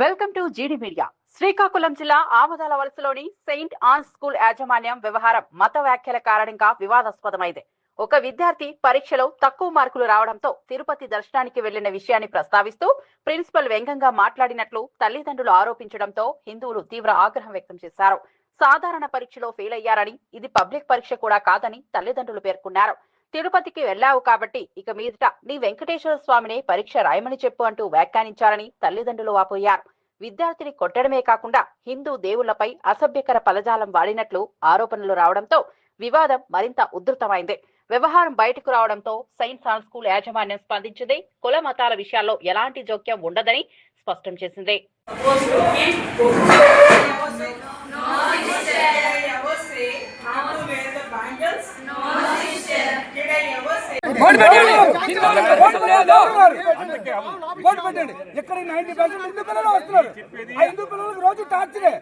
Welcome to GD media. Srikakulam జిల్లా ఆమదాల వలసలోని saint Ann school యాజమాన్యం వ్యవహారం మత వ్యాఖ్యల కారణంగా వివాదాస్పదమైంది. ఒక విద్యార్థి పరీక్షలో తక్కువ మార్కులు రావడంతో తిరుపతి దర్శనానికి వెళ్ళిన విషయాన్ని ప్రస్తావిస్తూ ప్రిన్సిపల్ వ్యంగ్యంగా మాట్లాడినట్లు తల్లిదండ్రులు ఆరోపించడంతో హిందువులు తీవ్ర ఆగ్రహం వ్యక్తం చేశారు. సాధారణ పరీక్షలో ఫెయిల్ అయ్యారని ఇది పబ్లిక్ పరీక్ష కూడా కాదని తల్లిదండ్రులు పేర్కొన్నారు. తిరుపతికి వెళ్ళావు కాబట్టి ఇక మీదట నీ వెంకటేశ్వర స్వామిని పరీక్ష రాయమని చెప్పు అంటూ వ్యాఖ్యానించారని తల్లిదండ్రులు వాపోయారు. విద్యార్థిని కొట్టడమే కాకుండా హిందూ దేవుళ్ళపై అసభ్యకర పలజాలం వాడినట్లు ఆరోపణలు రావడంతో వివాదం మరింత ఉధృతమైంది. వ్యవహారం బయటకు రావడంతో సెయింట్ సాన్ స్కూల్ యాజమాన్యం స్పందించింది. కుల మతాల విషయాల్లో ఎలాంటి జోక్యం ఉండదని స్పష్టం చేసింది. ఓటు పెట్టండి. ఓటు లేదు. ఓటు పెట్టండి. ఇక్కడ నైన్టీ పర్సెంట్ హిందూ పిల్లలు వస్తున్నారు? ఆ హిందూ పిల్లలకు రోజు టార్చరే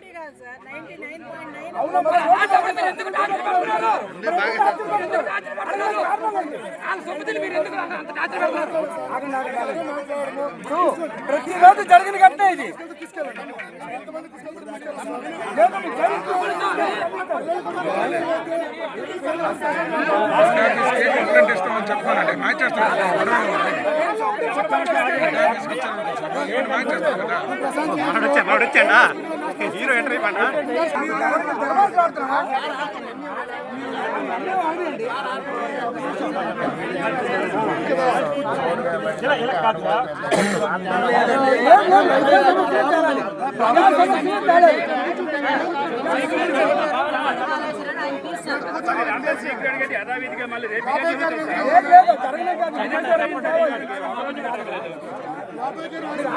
మరి రోజు జరిగిన ఘటన ఇది. కంప్లైంట్ ఇస్తామని మ్యాచ్ కదా హీరో ఎంట్రీ పడ్డా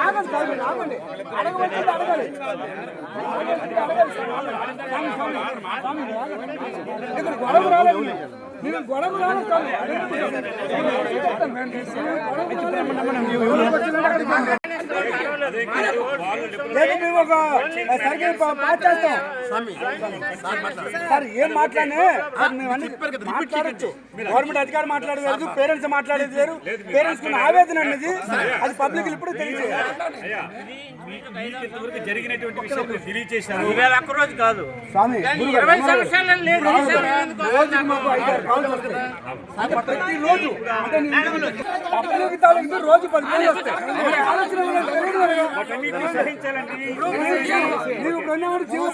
ఆగండి అడగాలి. ఇక్కడ గొడవ రాలేదు మీరు గొడవ రాలేదు మేము ఒక సార్ ఏం మాట్లాడచ్చు గవర్నమెంట్ అధికారి మాట్లాడేది వేరు పేరెంట్స్ మాట్లాడేది వేరు పేరెంట్స్ ఆవేదన అనేది అది పబ్లిక్ ఇప్పుడు తెలియజేయాలి జరిగినటువంటి విషయం తెలియజేశారు కాదు స్వామి ఇరవై సంవత్సరాలు లేదు రోజు పది వస్తాయి ఆలోచన ఉన్నావు జీవ